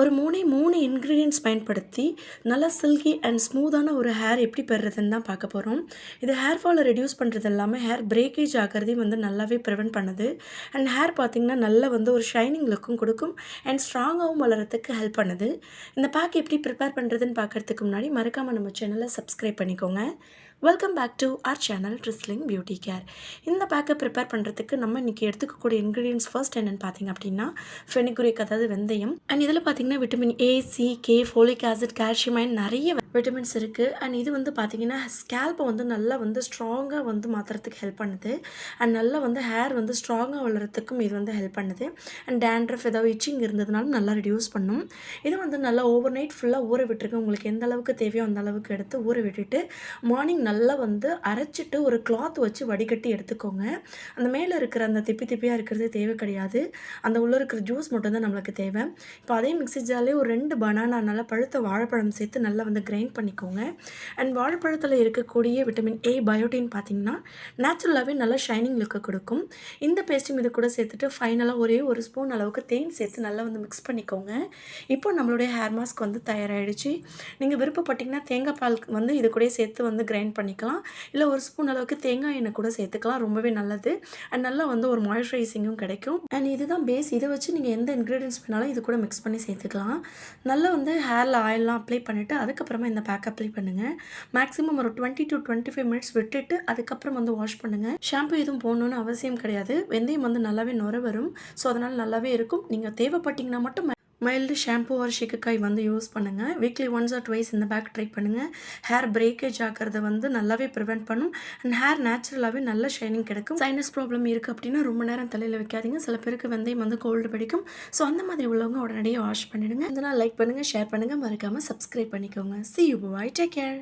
ஒரு மூணே மூணு இன்க்ரீடியன்ட்ஸ் பயன்படுத்தி நல்லா சில்கி அண்ட் ஸ்மூத்தான ஒரு ஹேர் எப்படி பெறுறதுன்னு தான் பார்க்க போகிறோம் இது ஹேர் ஃபாலை ரெடியூஸ் பண்ணுறது இல்லாமல் ஹேர் பிரேக்கேஜ் ஆகிறதையும் வந்து நல்லாவே ப்ரிவென்ட் பண்ணுது. அண்ட் ஹேர் பார்த்திங்கன்னா நல்லா வந்து ஒரு ஷைனிங் லுக்கும் கொடுக்கும் அண்ட் ஸ்ட்ராங்காகவும் வளரத்துக்கு ஹெல்ப் பண்ணுது. இந்த பேக் எப்படி ப்ரிப்பேர் பண்ணுறதுன்னு பார்க்குறதுக்கு முன்னாடி மறக்காமல் நம்ம சேனலை சப்ஸ்கிரைப் பண்ணிக்கோங்க. Welcome back to our channel Drizzling Beauty Care இந்த பேக்கை ப்ரிப்பேர் பண்ணுறதுக்கு நம்ம இன்றைக்கி எடுத்துக்கக்கூடிய இன்க்ரீடியன்ஸ் ஃபர்ஸ்ட் என்னென்னு பார்த்தீங்க அப்படின்னா ஃபெனிகுரிக் அதாவது வெந்தயம். அண்ட் இதில் பார்த்தீங்கன்னா vitamin A C K folic acid calcium நிறைய விட்டமின்ஸ் இருக்குது அண்ட் இது வந்து பார்த்திங்கன்னா ஸ்கேல்ப்பை வந்து நல்லா வந்து ஸ்ட்ராங்காக வந்து மாற்றுறதுக்கு ஹெல்ப் பண்ணுது. அண்ட் நல்லா வந்து ஹேர் வந்து ஸ்ட்ராங்காக வளர்கிறதுக்கும் இது வந்து ஹெல்ப் பண்ணுது. அண்ட் டேண்ட்ரஃப் ஏதாவது இச்சிங் இருந்ததுனாலும் நல்லா ரெடியூஸ் பண்ணும். இது வந்து நல்லா ஓவர் நைட் ஃபுல்லாக ஊற விட்டுருக்கு. உங்களுக்கு எந்த அளவுக்கு தேவையோ அந்த அளவுக்கு எடுத்து ஊற விட்டுட்டு மார்னிங் நல்லா வந்து அரைச்சிட்டு ஒரு கிளாத் வச்சு வடிகட்டி எடுத்துக்கோங்க. அந்த மேலே இருக்கிற அந்த திப்பி திப்பியாக இருக்கிறது தேவை கிடையாது. அந்த உள்ளே இருக்கிற ஜூஸ் மட்டும் தான் நம்மளுக்கு தேவை. இப்போ அதே மிக்ஸி ஜாலே ஒரு ரெண்டு பனானா நல்லா பழுத்த வாழைப்பழம் சேர்த்து நல்லா வந்து கிரைண்ட் கிரைண்ட் பண்ணிக்கோங்க. அண்ட் வாழைப்பழத்தில் இருக்கக்கூடிய விட்டமின் ஏ பயோட்டின் பார்த்திங்கன்னா நேச்சுரலாகவே நல்லா ஷைனிங் லுக்கு கொடுக்கும். இந்த பேஸ்ட்டும் இது கூட சேர்த்துட்டு ஃபைனலாக ஒரே ஒரு ஸ்பூன் அளவுக்கு தேன் சேர்த்து நல்லா வந்து மிக்ஸ் பண்ணிக்கோங்க. இப்போ நம்மளுடைய ஹேர் மாஸ்க் வந்து தயாராகிடுச்சு நீங்கள் விருப்பப்பட்டிங்கன்னா தேங்காய் பால் வந்து இது கூட சேர்த்து வந்து கிரைண்ட் பண்ணிக்கலாம். இல்லை ஒரு ஸ்பூன் அளவுக்கு தேங்காய் எண்ணெய் கூட சேர்த்துக்கலாம். ரொம்பவே நல்லது. அண்ட் நல்லா வந்து ஒரு மாய்ஸ்சரைசிங்கும் கிடைக்கும். அண்ட் இதுதான் பேஸ் இதை வச்சு நீங்கள் எந்த இன்க்ரீடியன்ஸ் பண்ணாலும் இது கூட மிக்ஸ் பண்ணி சேர்த்துக்கலாம். நல்லா வந்து ஹேரில் ஆயிலெலாம் அப்ளை பண்ணிவிட்டு அதுக்கப்புறமா இந்த பேக் அப்ளை பண்ணுங்கள் மேக்ஸிமம் ஒரு twenty to twenty five minutes விட்டுட்டு அதுக்கப்புறம் வந்து வாஷ் பண்ணுங்கள் ஷாம்பு எதுவும் போடணுன்னு அவசியம் கிடையாது. வெந்தயம் வந்து நல்லாவே நுர வரும். ஸோ அதனால் நல்லாவே இருக்கும். நீங்கள் தேவைப்பட்டிங்கன்னா மட்டும் மைல்டு ஷாம்பு ஒரு ஷிக்குக்காய் வந்து யூஸ் பண்ணுங்கள் வீக்லி ஒன்ஸ் ஆர் ட்வைஸ் இந்த பேக் ட்ரை பண்ணுங்கள் ஹேர் பிரேக்கேஜ் ஆகிறத வந்து நல்லாவே ப்ரிவெண்ட் பண்ணும். அண்ட் ஹேர் நேச்சுரலாகவே நல்ல ஷைனிங் கிடைக்கும். சைனஸ் ப்ராப்ளம் இருக்குது அப்படின்னா ரொம்ப நேரம் தலையில் வைக்காதீங்க. சில பேருக்கு வெந்தயம் வந்து கோல்டு பிடிக்கும். ஸோ அந்த மாதிரி உள்ளவங்க உடனடியே வாஷ் பண்ணிவிடுங்க இதனால் லைக் பண்ணுங்கள் ஷேர் பண்ணுங்கள் மறக்காமல் சப்ஸ்கிரைப் பண்ணிக்கோங்க. See you bye take care